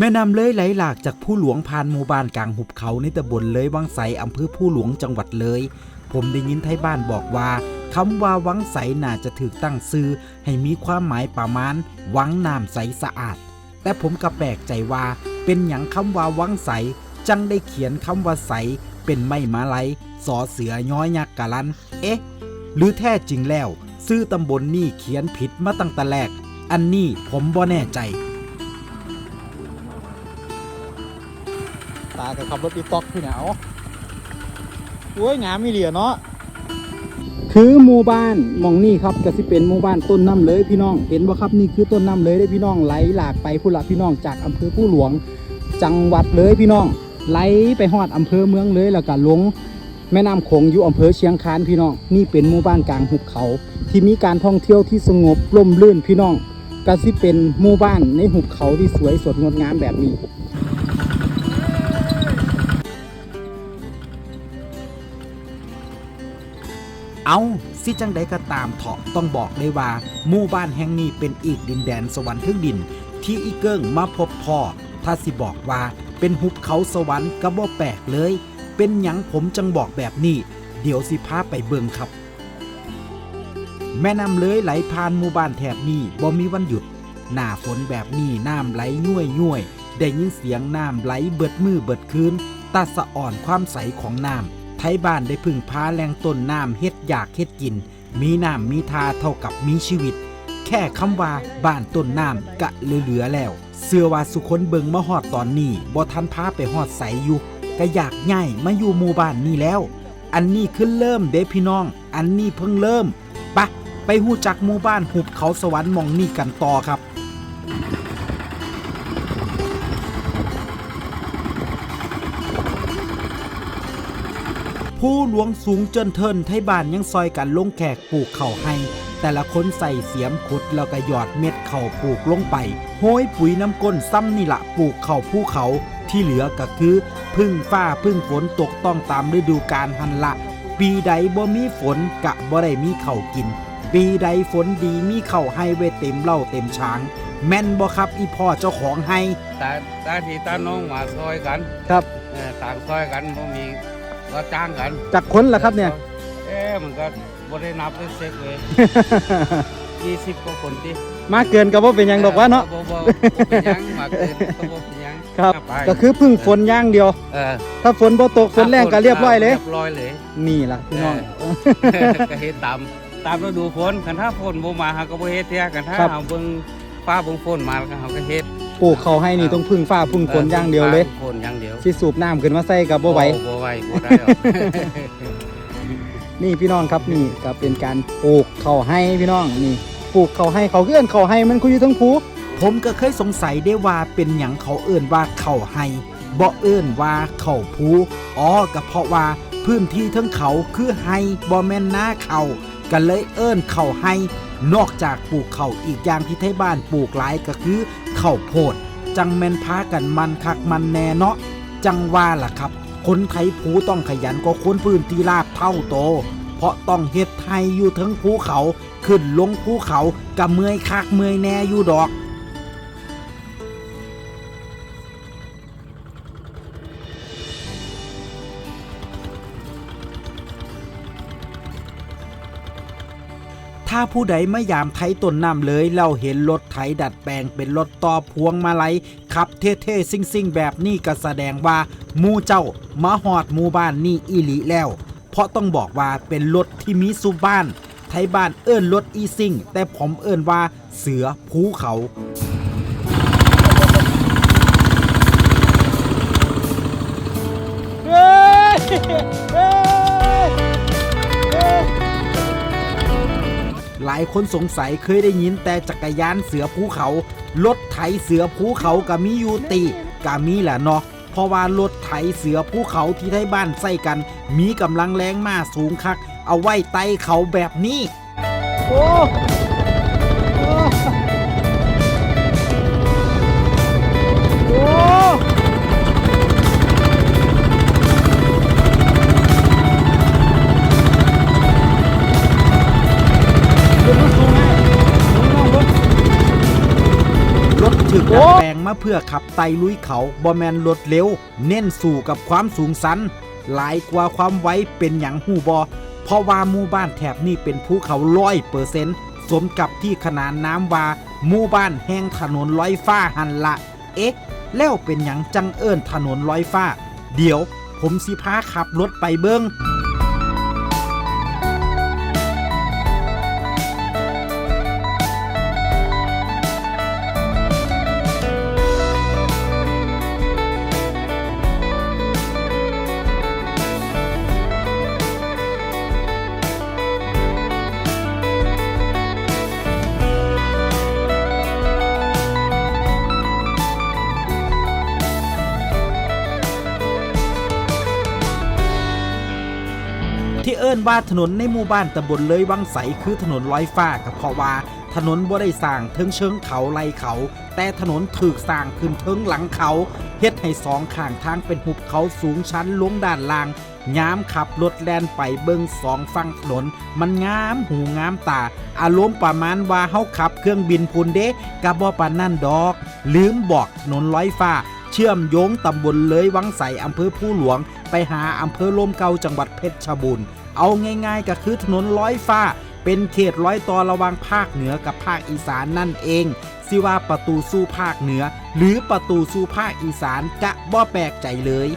แม่น้ำเลยไหลหลากจากผู้หลวงผ่านหมู่บ้านกลางหุบเขาในตำบลเลยวังไสอำเภอผู้หลวงจังหวัดเลย ผมได้ยินไทยบ้านบอกว่าคำว่าวังใสน่าจะถูกตั้งซื้อ ให้มีความหมายประมาณวังน้ำใสสะอาด แต่ผมก็แปลกใจว่า เป็นอย่างคำว่าวังใส จังได้เขียนคำว่าใส เป็นไม่มาลัยสอเสือย้อยยักษ์กะลัน เอ๊ะ หรือแท้จริงแล้ว ซื้อตำบลนี่เขียนผิดมาตั้งแต่แรก อันนี้ผมบ่แน่ใจ ตากับขับรถอีต็อกพี่หนาวโอ้ยงามมีเหลียเนาะคือหมู่บ้านมองนี่ครับก็สิเป็นหมู่บ้านต้นน้ำเลยพี่น้องเห็นบ่ครับนี่คือต้นน้ำเลยได้พี่น้องไหลหลากไปผู้ละพี่น้องจากอำเภอผู้หลวง จังหวัดเลยพี่น้องไหลไปฮอดอำเภอเมืองเลยแล้วก็ลงแม่น้ำโขงอยู่อำเภอเชียงคานพี่น้องนี่เป็นหมู่บ้านกลางหุบเขา ที่มีการท่องเที่ยวที่สงบร่มรื่นพี่น้องก็สิเป็นหมู่บ้านในหุบเขาที่สวยสดงดงามแบบนี้ เอาสิจังใดก็ตามเถาะต้องบอกเลยว่าหมู่บ้านแห่งนี้เป็นอีกดินแดนสวรรค์ทึ่งดิน ที่อีเกิ้งมาพบพ่อ ถ้าสิบอกว่าเป็นหุบเขาสวรรค์ก็บ่แปลกเลย เป็นหยังผมจังบอกแบบนี้ เดี๋ยวสิพาไปเบิ่งครับ แม่น้ำเลยไหลผ่านหมู่บ้านแถบนี้บ่มีวันหยุด หน้าฝนแบบนี้น้ำไหลย่วยย่วยได้ยินเสียงน้ำไหลเบิดมือเบิดคืนตาสะอ่อนความใสของน้ำ ไทยบ้านได้พึ่งพาแรงต้นน้ำเฮ็ดอยากเฮ็ดกิน มีน้ำมีทาเท่ากับมีชีวิต แค่คำว่าบ้านต้นน้ำกะเหลือแล้ว เสื้อว่าสุคนเบิงมาฮอดตอนนี้บ่ทันพาไปฮอดใสอยู่ก็อยากง่ายมาอยู่หมู่บ้านนี้แล้ว อันนี้คือเริ่มเด้พี่น้อง อันนี้เพิ่งเริ่มปะไปหู้จักหมู่บ้านหุบเขาสวรรค์มองนี่กันต่อครับ ผู้หลวงสูงจนเทินไทยบ้านยังซอยกันลงแขกปลูกเข่าวให้ แต่ละคนใส่เสียมขุดแล้วก็หยอดเม็ดเข่าวปลูกลงไปโห้ยปุ๋ยน้ำก้นซ้ำนี่ละปลูกเข่าวภูเขาที่เหลือก็คือ พึ่งฟ้าพึ่งฝนตกต้องตามฤดูกาลหันละ ปีใดบ่มีฝนกะบ่ได้มีเข่าวกิน ปีใดฝนดีมีเข่าวให้ไว้เต็มเหล่าเต็มช้าง แม่นบ่ครับอีพ่อเจ้าของให้ ตาตาพี่ตาน้องมาซอยกันครับ เออต่างซอยกันบ่มี ก็จ้างกันจากคนเหรอครับเนี่ย เอ๊ะมันก็บ่ได้นับได้เซ็กเลย20กว่าคนติมาเกินกับว่าเป็นหยังดอกว่าเนาะ บ่บ่บ่เป็นหยังมากเกินก็บ่เป็นหยังครับ ไปก็คือพึ่งฝนอย่างเดียว เออถ้าฝนบ่ตกฝนแรงก็เรียบร้อยเลย เรียบร้อยเลย นี่ล่ะพี่น้อง ก็เฮ็ดตามตามฤดูฝนคันถ้าฝนบ่มาเฮาก็บ่เฮ็ดเที่ยกันถ้าครับเฮาเบิ่งฟ้าเบิ่งฝนมาแล้วก็เฮาก็เฮ็ด ปลูกเขาให้นี่ต้องพึ่งฟ้าพึ่งฝนอย่างเดียวเลยฝนอย่างเดียวสิสูบน้ำขึ้นมาใส่กับบ่ไหวโอ้บ่ไหวบ่ได้หรอกนี่พี่น้องครับนี่ก็เป็นการปลูกเขาให้พี่น้องนี่ปลูกเขาให้เขาเอื้อนเขาให้มันคุยอยู่ทั้งภูผมก็เคยสงสัยได้ว่าเป็นหยังเขาเอิ่นว่าเขาให้บ่เอิ่นว่าเขาภูอ๋อก็เพราะว่าพื้นที่ทั้งเขาคือให้บ่แม่นหน้าเขาก็เลยเอิ่นเขาให้ นอกจากปลูกเขาอีกอย่างที่ไทยบ้านปลูกหลายก็คือเขาโพด จังแม่นพากันมันคักมันแน่เนาะจังว่าล่ะครับ คนไทยภูต้องขยันกว่าคนพื้นที่ราบเท่าโต เพราะต้องเฮ็ดไทยอยู่ทั้งภูเขา ขึ้นลงภูเขากะเมื่อยคักเมื่อยแน่อยู่ดอก ถ้าผู้ใดไม่ยามไทยต้นน้ำเลยเราเห็นรถไถดัดแปลงเป็นรถต่อพวงมาลัยขับเท่ๆซิ่งๆ แบบนี้ก็แสดงว่ามูเจ้ามาหอดหมู่บ้านนี่อีหลีแล้ว เพราะต้องบอกว่าเป็นรถที่มีสุบ้าน ไทยบ้านเอิ้นรถอีซิ่ง แต่ผมเอิ้นว่าเสือภูเขาเฮ้ หลายคนสงสัยเคยได้ยินแต่จักรยานเสือภูเขา รถไถเสือภูเขาก็มีอยู่ติก็มีแหละเนาะเพราะว่ารถไถเสือภูเขาที่ไทยบ้านใส่กัน มีกำลังแรงมากสูงคัก เอาไว้ไต่เขาแบบนี้ โอ้ เพื่อขับไต่ลุยเขาบ่แมนรถเร็ว เน้นสู่กับความสูงสัน หลายกว่าความไวเป็นอย่างหูบอ เพราะว่าหมู่บ้านแถบนี้เป็นภูเขาร้อยเปอร์เซ็นต์สมกับที่ขนานน้ำว่าหมู่บ้านแห่งถนนลอยฟ้าหันละ เอ๊ะ แล้วเป็นอย่างจังเอิญถนนลอยฟ้า เดี๋ยวผมสิพาขับรถไปเบิงที่ อิ้นว่าถนนในหมู่บ้านตำบลเลยวังใสคือถนนลอยฟ้าก็เพราะว่าถนนบ่ได้สร้างเทิงเชิงเขาไหลเขา แต่ถนนถูกสร้างขึ้นเทิงหลังเขาเฮ็ดให้สองข้างทางเป็นหุบเขาสูงชันลงด้านล่างยามขับรถแล่นไปเบิ่งสองฝั่งถนน มันงามหูงามตา อารมณ์ประมาณว่าเฮาขับเครื่องบินพุนเด้กับบ่ปานนั่นดอก ลืมบอกถนนลอยฟ้า เชื่อมโยงตำบลเลยวังใสอำเภอผู้หลวง ไปหาอำเภอลมเกาจังหวัดเพชรบูรณ์ เอาง่ายๆก็คือถนนร้อยฟ้า เป็นเขตร้อยต่อระหว่างภาคเหนือกับภาคอีสานนั่นเองสิว่าประตูสู้ภาคเหนือ หรือประตูสู้ภาคอีสานกะบ่แปลกใจเลย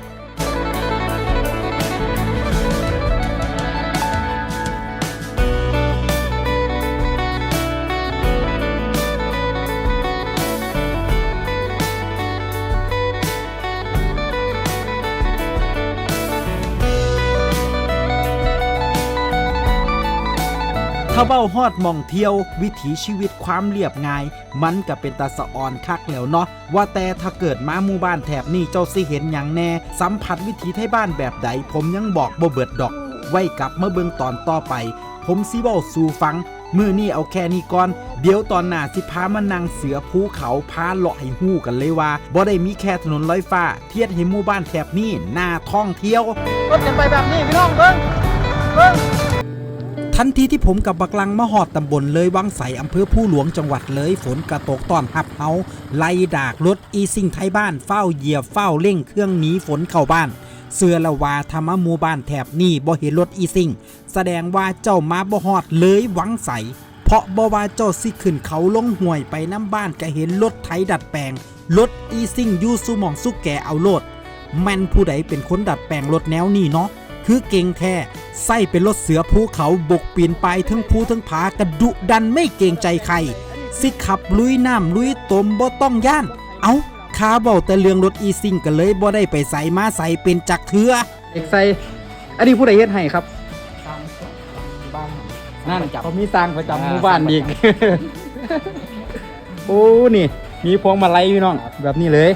ถ้าเบ้าฮอดมองเที่ยว วิถีชีวิตความเรียบง่าย มันก็เป็นตาสะออนคักแล้วเนาะว่าแต่ถ้าเกิดมาหมู่บ้านแถบนี้เจ้าสิเห็นอย่างแน่ สัมผัสวิถีไทยบ้านแบบใด ผมยังบอกบ่เบิดดอก ไว้กลับมาเบิ่งตอนต่อไป ผมสิเว้าสู่ฟังมือนี้เอาแค่นี้ก่อน เดี๋ยวตอนหน้าสิพามานั่งเสือภูเขาพาเลาะให้ฮู้กันเลยว่าบ่ได้มีแค่ถนนลอยฟ้า เทียดให้หมู่บ้านแถบนี้น่าท่องเที่ยวรถกันไปแบบนี้พี่น้องเบิ้งเบิ้ง ทันทีที่ผมกับบักลังมาหอดตำบลเลยวังใสอำเภอผู้หลวงจังหวัดเลยฝนกระตกตอนหับเฮาไล่ดากรถอีซิ่งไทยบ้านเฝ้าเหยียบเฝ้าเร่งเครื่องหนีฝนเข้าบ้าน เสือละวาธรรมมูบ้านแถบนี่บ่เห็นรถอีซิ่ง แสดงว่าเจ้ามาบ่ฮอดเลยวังใส เพราะบ่ว่าเจ้าสิขึ้นเขาลงห่วยไปน้ำบ้านก็เห็นรถไถดัดแปลงรถอีซิ่งยู่สุมองสุแกเอาโลดแม่นผู้ใดเป็นคนดัดแปลงรถแนวนี้เนาะ คือเก่งแท้ไส้เป็นรถเสือภูเขาบกปีนไปทั้งภูทั้งผากระดุดันไม่เกรงใจใคร สิขับลุยน้ำลุยตมบ่ต้องย่าน เอาข้าเบาแต่เรื่องรถอีซิงกันเลยบ่ได้ไปใส่มาใส่เป็นจักเทือเอกไซอันนี้ผู้ใดเฮ็ดให้ครับบ้านนั่นเขามีสร้างประจำหมู่บ้านอีก โอ้ นี่ มีพวงมาลัยพี่น้อง แบบนี้เลย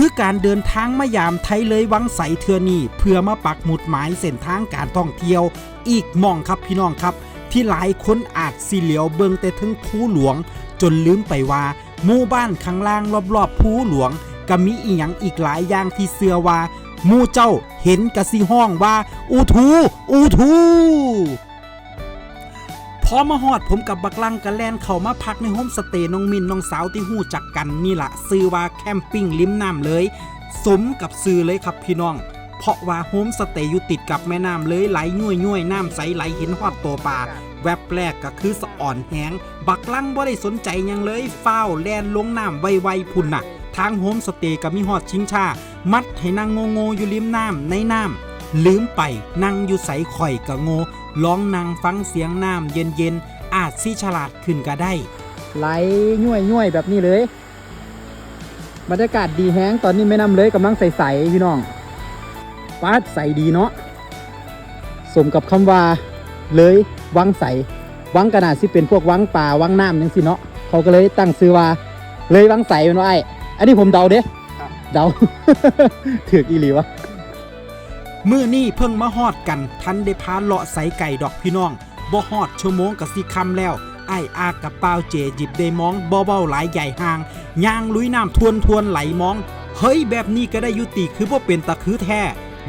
คือการเดินทางมายามไทยเลยวังใสเทือนี่เพื่อมาปักหมุดหมายเส้นทางการท่องเที่ยว อีกมองครับพี่น้องครับ ที่หลายคนอาจสิเหลียวเบิงแต่ถึงภูหลวง จนลืมไปว่าหมู่บ้านข้างล่างรอบๆภูหลวง ก็มีอีหยังอีกหลายอย่างที่เสือว่าหมู่เจ้าเห็นกะสิห้องว่า อูทู อูทู พอมาฮอดผมกับบักลังกันแลนเข้ามาพักในโฮมสเตย์น้องมินน้องสาวที่หู้จักกันนี่ละซื้อว่าแคมปิ้งริมน้ำเลย สมกับซื้อเลยครับพี่น้อง เพราะว่าโฮมสเตย์อยู่ติดกับแม่น้ำเลยไหลย่วยย่วยน้ำใสไหลเห็นฮอดตัวปลาแวบแรกก็คือสะอ่อนแหงบักลังบ่ได้สนใจยังเลยฟ้าแลนลงน้ำไวๆพุ่นน่ะ ทางโฮมสเตย์ก็มีฮอดชิงชา มัดให้นั่งโงๆอยู่ริมน้ำในน้ำลืมไปนั่งอยู่ใสข่อยกะโง ลองนั่งฟังเสียงน้ำเย็นๆ อาจสิฉลาดขึ้นก็ได้ ไหลย่วยย่วยๆแบบนี้เลย บรรยากาศดีแฮงตอนนี้แม่น้ำเลยกำลังใสๆพี่น้องฟ้าใสดีเนาะสมกับคำว่าเลยวังใสวังกระนาดสิเป็นพวกวังป่าวังน้ำยังสิเนาะเขาก็เลยตั้งซื้อว่าเลยวังใสเป็นว่าไอ้อันนี้ผมเดาเด้เดาถือกอีหลีวะ มื้อนี้เพิ่งมาฮอดกันทันได้พาเลาะใสไก่ดอกพี่น้องบ่ฮอดชั่วโมงกับสิคำแล้วไอ้อากับเป้าเจหยิบได้มองบ่เบาหลายใหญ่ห่างย่างลุยน้ำทวนทวนไหลมอง เฮ้ยแบบนี้ก็ได้ยุติคือบ่เป็นตะคือแท้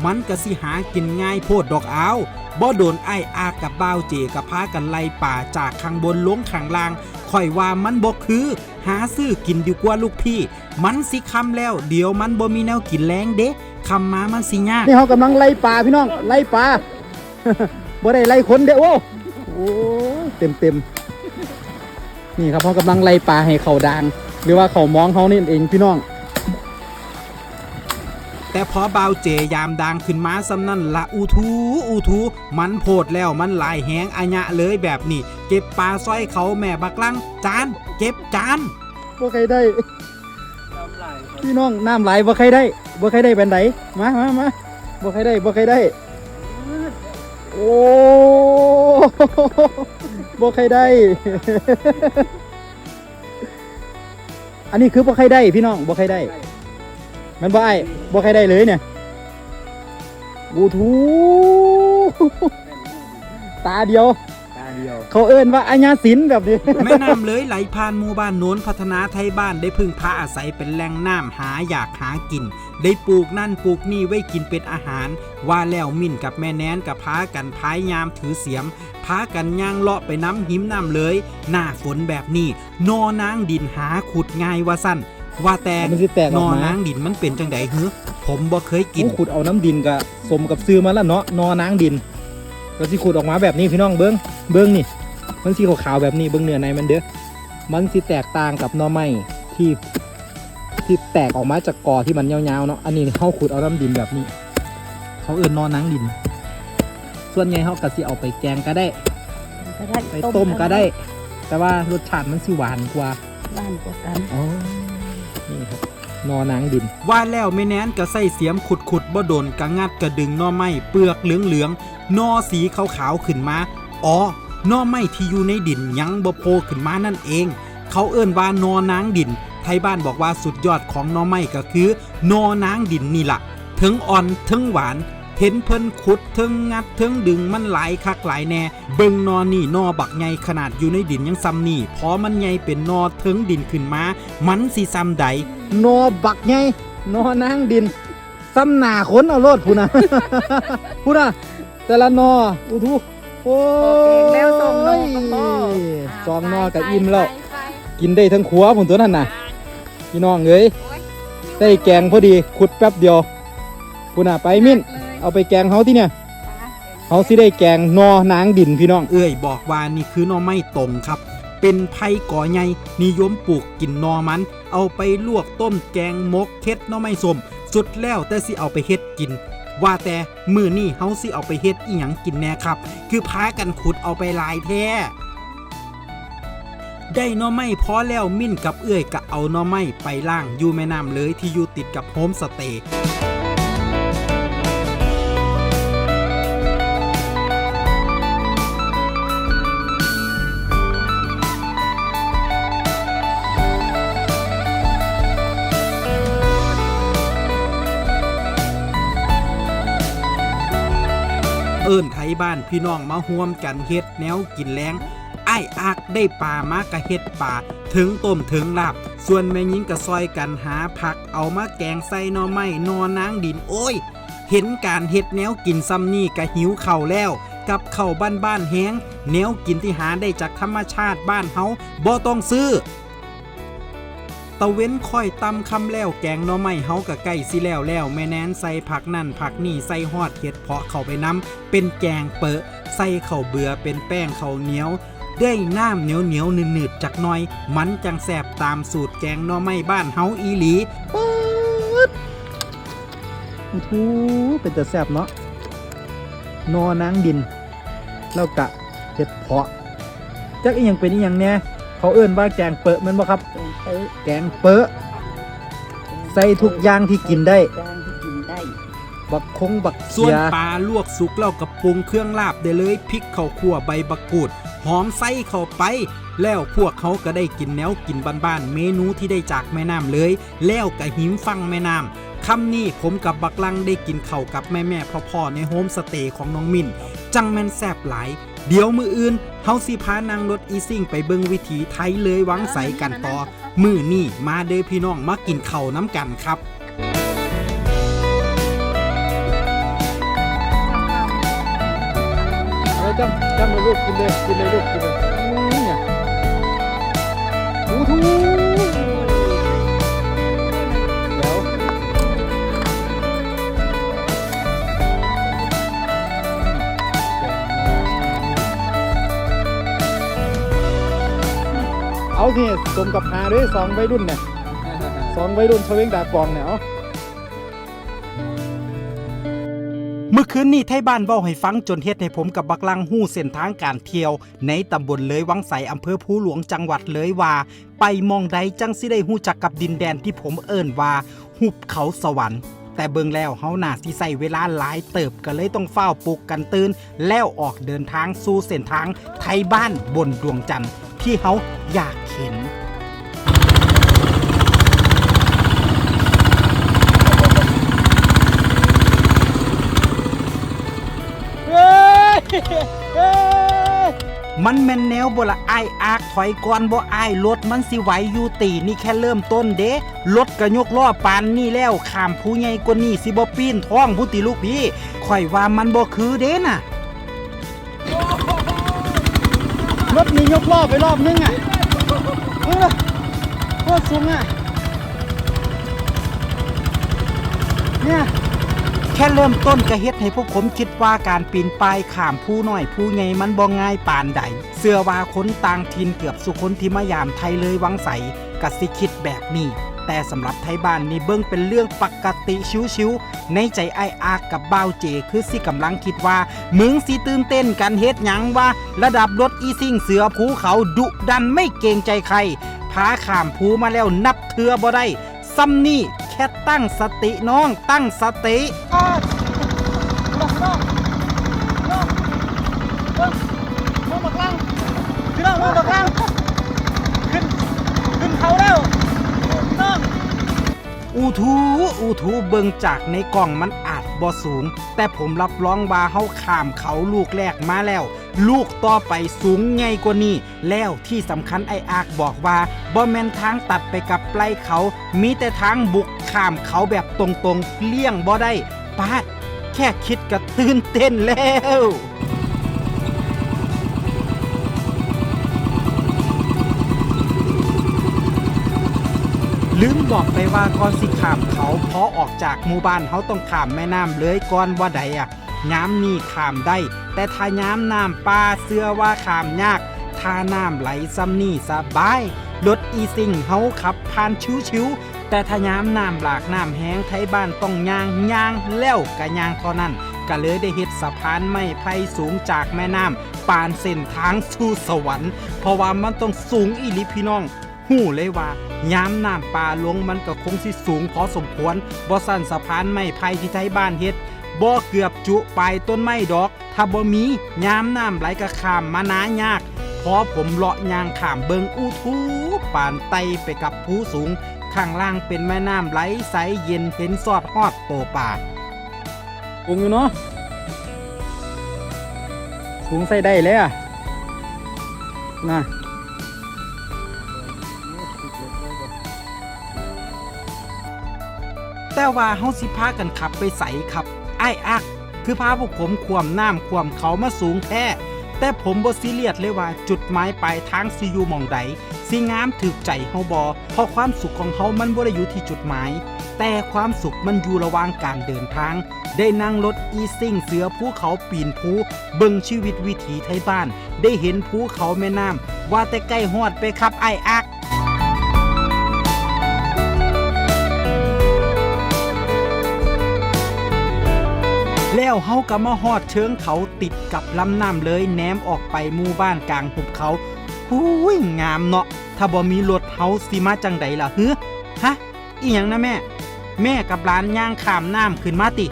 มันก็สิหากินง่ายโพดดอกอ้าวบ่โดนไอ้อากับเป้าเจกับพากันไล่ป่าจากข้างบนลงข้างล่างค่อยว่ามันบ่คือหหาซื้อกินดีกว่าลูกพี่ มันสิคำแล้ว เดี๋ยวมันบ่มีแนวกินแรงเด้ คำมามันสิยากนี่เขากำลังไล่ปลาพี่น้องไล่ปลาบ่ได้ไล่คนเด้อโอ้โอ้เต็มเต็มๆนี่ครับเขากำลังไล่ปลาให้เขาดางหรือว่าเขามองเขานี่เองพี่น้อง แต่พอเบาวเจยามดังขึ้นมาสำนั่นละอูทูอูทูมันโพดแล้วมันหลายแหงอัญะเลยแบบนี้ เก็บปลาสร้อยเขาแม่บักลังจาน เก็บจานบ่ใครได้พี่น้องน้ำไหลบ่ใครได้ บ่ใครได้เป็นไดมามามาบ่ใครได้บ่ใครได้ โอ้บ่ใครได้ อันนี้คือบ่ใครได้พี่น้องบ่ใครได้ มันบ่ไอ้บ่ใครได้เลยเนี่ยบูทูตาเดียวตาเดียวเขาเอิ้นว่าอัญญาสินแบบนี้ แม่น้ำเลยไหลผ่านหมู่บ้านโน้นพัฒนาไทยบ้านได้พึ่งพาอาศัยเป็นแหล่งน้ำหาอยากหากิน ได้ปลูกนั่นปลูกนี่ไว้กินเป็นอาหาร ว่าแล้วมิ่นกับแม่แนนกับพากันพายยามถือเสียมพากันย่างเลาะไปน้ำหิมน้ำเลย หน้าฝนแบบนี้นอนางดินหาขุดง่ายว่าสั้นว่าแต่มันสิแตกอนอกอมานางดินมันเป็นจังไดเฮ้ผมบ่เคยกินโอ้ขุดเอาน้ำดินกับสมกับซื้อมาแล้วเนาะนอนางดินก็สิขุดออกมาแบบนี้พี่น้องเบิ้งเบิ้งนี่ มันสีขาวๆแบบนี้เบิ้งเนื้อในมันเด้อมันสิแตกต่างกับหน่อไม้ที่ ที่แตกออกมาจากกอที่มันยาวๆเนาะอันนี้เขาขุดเอาน้ำดินแบบนี้ เขาเอิ้นนอนางดิน ส่วนใหญ่เขาก็สิเอาไปแกงก็ได้ ก็ได้ไปต้มก็ได้ แต่ว่ารสชาติมันสิหวานกว่าบ้านกว่ากันอ๋อนี่ครับนอนางดิน ว่าแล้วไม่แน้นก็ใส่เสียมขุดขุดๆบ่โดนกะงัดกระดึงหน่อไม้เปลือกเหลืองเหลืองๆนอสีขาวๆขึ้นมา อ๋อหน่อไม้ที่อยู่ในดินยังบ่โผล่ขึ้นมานั่นเอง เขาเอิ้นว่านอนางดินไทยบ้านบอกว่าสุดยอดของหน่อไม้ก็คือนอนางดินนี่ล่ะถึงอ่อนถึงหวานเห็นเพิ่นขุดถึงงัดถึงดึงมันหลายคักหลายแน่ เบิ่งนอนี่นอบักใหญ่ขนาดอยู่ในดินยังซ้ำนี่พอมันใหญ่เป็นนอถึงดินขึ้นมา มันสิซ้ำใดนอบักไงนอนางดินซ้ำหนาคนเอาโลดพูนะพูนะแต่ละนออุทุโอ้ยแล้วส่งนอกก็พอสองนอกับอิ่มแล้วกินได้ทั้งขัวผมตัวนั้นน่ะ พี่น้องเอ้ยได้แกงพอดีขุดแป๊บเดียวพูน่ะไปมิ้นเอาไปแกงเฮาที่เนี่ยเฮาสิได้แกงนอนางดินพี่น้องเอ้ยบอกว่านี่คือหน่อไม้ตรงครับ เป็นไผ่ก่อใหญ่นิยมปลูกกินหนอมัน เอาไปลวกต้มแกงมกเค็ดหน่อไม้ส้มสุดแล้วแต่สิเอาไปเฮ็ดกินว่าแต่มือนี่เฮาสิเอาไปเฮ็ดอีหยังกินแน่ครับ คือพากันขุดเอาไปหลายแท้ ได้หน่อไม้พอแล้วมิ่นกับเอื้อยก็เอาหน่อไม้ไปล่างอยู่แม่น้ำเลยที่อยู่ติดกับโฮมสเตย์เอิ้นไทยบ้านพี่น้องมาห่วมกันเฮ็ดแนวกินแรง ไอ้อักได้ปลามากะเฮ็ดปลาถึงต้มถึงลาบ ส่วนแม่หญิงก็ซอยกันหาผักเอามาแกงใส่นอไม้นอนางดินโอ้ย เห็นการเฮ็ดแนวกินซ้ำนี่ก็หิวเข่าแล้ว กับเข้าบ้านบ้านๆแห้งแนวกินที่หาได้จากธรรมชาติบ้านเฮาบ่ต้องซื้อตะเว้นค่อยตำคำแล้วแกงหน่อไม้เฮาก็ใกล้สิแล้วแล้วแม่แนนใส่ผักนั่นผักนี่ใส่ฮอดเห็ดเพาะเข้าไปน้ำเป็นแกงเปอะใส่ข้าวเบื่อเป็นแป้งข้าวเหนียว ได้น้ำเหนียวเหนียวๆหนืดๆจักหน่อย มันจังแสบตามสูตรแกงหน่อไม้บ้านเฮาอีหลีป๊ดโอ้โหเป็นแต่แซ่บเนาะนอนางดิน แล้วกะเห็ดเพาะจักอีหยังเป็นอีหยังเนี่ยเขาเอิ้นว่าแกงเปอะแมันบ่ครับเอ้ยแกงเปอะใส่ทุกอย่างที่กินได้จางที่กินได้บักคงบักส่เขีวนยปลาลวกสุกแล้วกับปรุงเครื่องลาบได้เลยพริกข้าวคั่วใบบักกูด หอมใส่เข้าไป แล้วพวกเขาก็ได้กินแนวกินบ้านๆเมนูที่ได้จากแม่น้ำเลย แล้วก็หิมฟังแม่น้ำคำนี้ผมกับบักลังได้กินเข่ากับแม่แม่ๆพ่อๆในโฮมสเตย์ของน้องมินจังแมนแซบหลาย เดี๋ยวมืออื่นเฮาสิพานางรถอีซิ่งไปเบิงวิถีไทยเลยวังใสกันต่อ มือนี่มาเด้อพี่น้องมากินเข่าน้ำกันครับเอาจ้ ทำเลยลูกกินเลยกินเลยลูกกินเลยเนี่ยหูทูเดี๋ยวเอาที่สมกับหาด้วยสองวัยรุ่นเนี่ยสองวัยรุ่นชเวงดากองเนี่ยเอา เมื่อคืนนี้ไทยบ้านเว้าให้ฟังจนเฮ็ดให้ผมกับบักลังหู้เส้นทางการเที่ยว ในตำบลเลยวังไสอำเภอภูหลวงจังหวัดเลยว่า ไปมองใดจังสิได้หู้จักกับดินแดนที่ผมเอิ้นว่าหุบเขาสวรรค์ แต่เบิ่งแล้วเฮาน่าสิใส่เวลาหลายเติบก็เลยต้องเฝ้าปลุกกันตื่น แล้วออกเดินทางสู่เส้นทางไทยบ้านบนดวงจันทร์ที่เฮาอยากเห็น มันแม่นแนวบ่ละไอ้ายอากถอยก่อนบ่อ้ายรถมันสิไหวอยู่ตีนี่แค่เริ่มต้นเด้รถก็ยกล้อปานนี่แล้วข้ามผู้ใหญ่กว่านี้สิบ่ปีนท้องผู้ติลูกพี่ข่อยว่ามันบ่คือเด้น่ะ รถนี้ยกรอไปรอบนึงอะเออโคตรสูงอะเนี่ย ค่เริ่มต้นก็เฮ็ดให้พวกผมคิดว่าการปีนป่ายข้ามผู้น้อยผู้ใหญ่มันบ่ง่ายปานใด เสื้อว่าคนต่างถิ่นเกือบสุคนที่มายามไทยเลยวังใสกสิคิดแบบนี้แต่สำหรับไทยบ้านนี่เบิ่งเป็นเรื่องปกติชิวๆในใจไอายอากับบ้าวเจ คือสิกำลังคิดว่า มึงสิตื่นเต้นกันเฮ็ดหยังว่า ระดับรถอีซิ่งเสือภูเขาดุดันไม่เกรงใจใครพาข้ามภูมาแล้วนับเทือบ่ได้ซ้ำนี่ ค่ตั้งสติน้องตั้งสติลงบักลังพี่น้องลงบักลังขึ้นขึ้นเขาแล้วพี่น้องอูทูอูทูเบิงจากในกล่องมันอาจบ่สูง แต่ผมรับรองว่าเฮาข้ามเขาลูกแรกมาแล้ว ลูกต่อไปสูงใหญ่กว่านี้ แล้วที่สำคัญไออากบอกว่าบ่แม่นทางตัดไปกับปลายเขา มีแต่ทางบุกข้ามเขาแบบตรงๆเลี่ยงบ่ได้ปาด แค่คิดก็ตื่นเต้นแล้วลืมบอกไปว่าก่อนสิข้ามเขาพอออกจากหมู่บ้านเขาต้องข้ามแม่น้ำเลยก่อนว่าใดอะ ย้ำนี่ขามได้ แต่ถ้าย้ำน้ำปลาเสื้อว่าขามยากถ้าน้ำไหลซ้ำนี่สบายรถอีซิงเฮาขับผ่านชิวๆแต่ถ้าย้ำน้ำหลากน้ำแห้งไทยบ้านต้องยางยางแล้วกะยางเท่านั้นก็เลยได้เฮ็ดสะพานไม้ไผ่สูงจากแม่น้ำปานเส้นทางสู่สวรรค์ เพราะว่ามันต้องสูงอีลิพี่น้องหู้เลยว่ายามน้ำปลาลงมันก็คงสิสูงพอสมควรบ่สั่นสะพานไม้ไผ่ที่ไทยบ้านเฮ็ด บ่เกือบจุปลายต้นไม้ดอก ถ้าบ่มียามน้ำไหลก็ข้ามมานายาก พอผมเลาะยางข้ามเบิงอู้ทูปานไตไปกับภูสูง ข้างล่างเป็นแม่น้ำไหลใสเย็นเห็นสอดฮอดโตป่าสูงอยู่เนาะสูงใส่ได้เลยอะน่ะแต่ว่าเฮาสิพากันขับไปใสครับ ไอ้อัก คือพาพวกผมควมน้ำควมเขามาสูงแท้แต่ผมบ่ซีเรียสเลยว่าจุดหมายปลายทางสิอยู่มองใดสิงามถึกใจเฮาบ่เพราะความสุขของเฮามันบ่ได้อยู่ที่จุดหมาย แต่ความสุขมันอยู่ระหว่างการเดินทาง ได้นั่งรถอีซิ่งเสือภูเขาปีนภูเบิ่งชีวิตวิถีไทยบ้าน ได้เห็นภูเขาแม่น้ำว่าแต่ใกล้ฮอดไปครับไอ้อัก แล้วเฮาก็มาฮอดเชิงเขาติดกับลำน้ำเลยแนมออกไปหมู่บ้านกลางหุบเขาหูยงามเนาะถ้าบ่มีรถเฮาสิมาจังใดล่ะฮึฮะอีหยังนะแม่ แม่กับหลานย่างข้ามน้ำขึ้นมาติ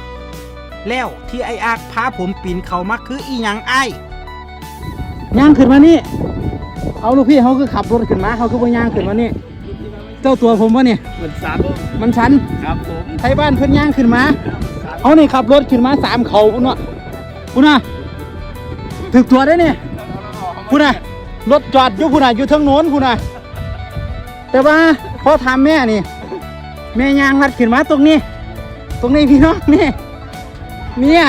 แล้วที่ไอ้อากพาผมปีนเขามาคืออีหยังไอ้ายย่างขึ้นมานี่ เอาลูกพี่เขาคือขับรถขึ้นมาเขาคือว่าย่างขึ้นมานี่ เจ้าตัวผมวะเนี่ย เหมือนซับมันชันครับผมไทยบ้านเพิ่นย่างขึ้นมา เขานี่ขับรถขึ้นมาสามเขาพุ่นวะพุ่นน่ะถึกตัวได้เนี่ยพุ่นน่ะรถจอดอยู่พุ่นน่ะอยู่ทางโน้นพุ่นน่ะแต่ว่าพอทำแม่นี่ แม่ยางรัดขึ้นมาตรงนี้ ตรงนี้พี่น้องนี่เนี่ย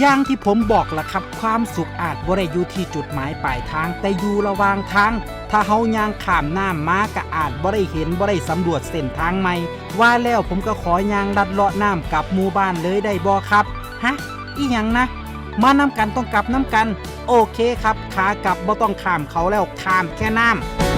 อย่างที่ผมบอกล่ะครับความสุขอาจบ่ได้อยู่ที่จุดหมายปลายทาง แต่อยู่ระหว่างทาง ถ้าเฮาย่างข้ามน้ำมาก็อาจบ่ได้เห็นบ่ได้สำรวจเส้นทางใหม่ ว่าแล้วผมก็ขอย่างลัดเลาะน้ำกลับหมู่บ้านเลยได้บ่ครับฮะอีหยังนะ มาน้ำกันต้องกลับน้ำกัน โอเคครับขากลับบ่ต้องข้ามเขาแล้วข้ามแค่น้ำ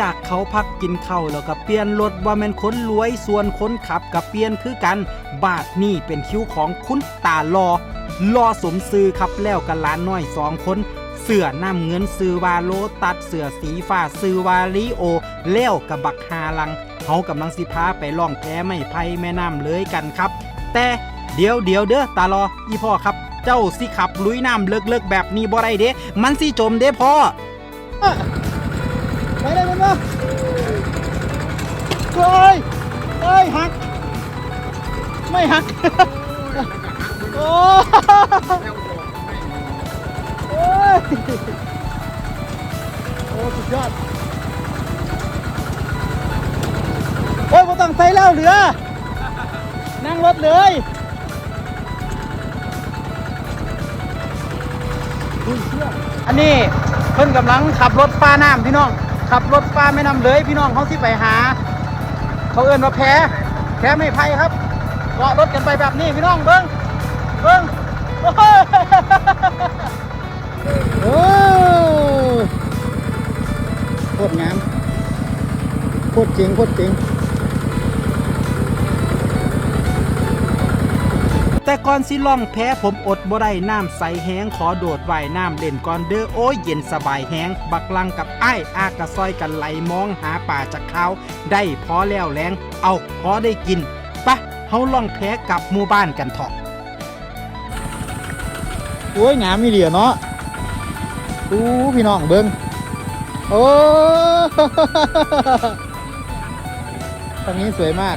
จากเขาพักกินข้าวแล้วก็เปลี่ยนรถว่าแม่นคนรวยส่วนคนขับกับเปลี่ยนคือกัน บาทนี่เป็นคิ้วของคุณตาลอลอสมซื้อครับแล้วกันล้านน้อยสองคนเสือน้ำเงินซื้อวาโลตัดเสือสีฟ้าซื้อวาลิโอแล้วกับบักฮาลังเขากำลังสิพาไปล่องแพไม่ไพ่แม่น้ำเลยกันครับ แต่เดี๋ยวเดี๋ยวเด้อตาลออีพ่อครับ เจ้าสิขับลุยน้ำเลิกๆแบบนี้บ่ได้เด้ มันสิจมเด้พ่อไปเลย เฮ้ยเฮ้ยหัก ไม่หัก โอ้โอ้ยโอ้สุดยอด โอ้ยไม่ต้องใส่แล้วเหลือ นั่งรถเลยอันนี้เพิ่นกำลังขับรถฟ้าน้ำพี่น้อง ขับรถฟ้าแม่น้ำเลยพี่น้องเขาสิไปหา เขาเอิ้นว่าแพแพไม่ไพ่ครับเกาะรถกันไปแบบนี้พี่น้องเบิ้งเบิ้งโอ้โหโคตรงามโคตรจริงโคตรจริง แต่ก่อนสิล่องแพ้ผมอดบ่ได้น้ำใสแห้งขอโดดว่ายน้ำเล่นก่อนเด้อโอ้ยเย็นสบายแห้งบักลังกับไอ้อากระซอยกันไหลมองหาป่าจากเขาได้พอแล้วแรงเอาพอได้กินปะเฮาล่องแพ้กลับหมู่บ้านกันเถอะโอ้ยงามมีเหลียเนาะอู้พี่น้องเบิ้งโอ้ตรงนี้สวยมาก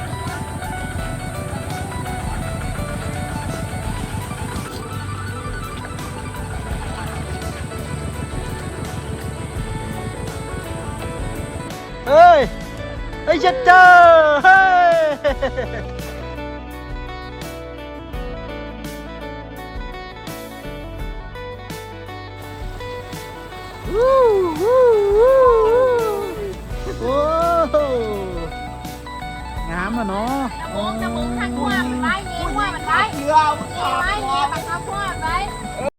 เฮ้ยเจ็ดเจอเฮ้ยวู้วู้วู้โอ้โหงามอะเนาะ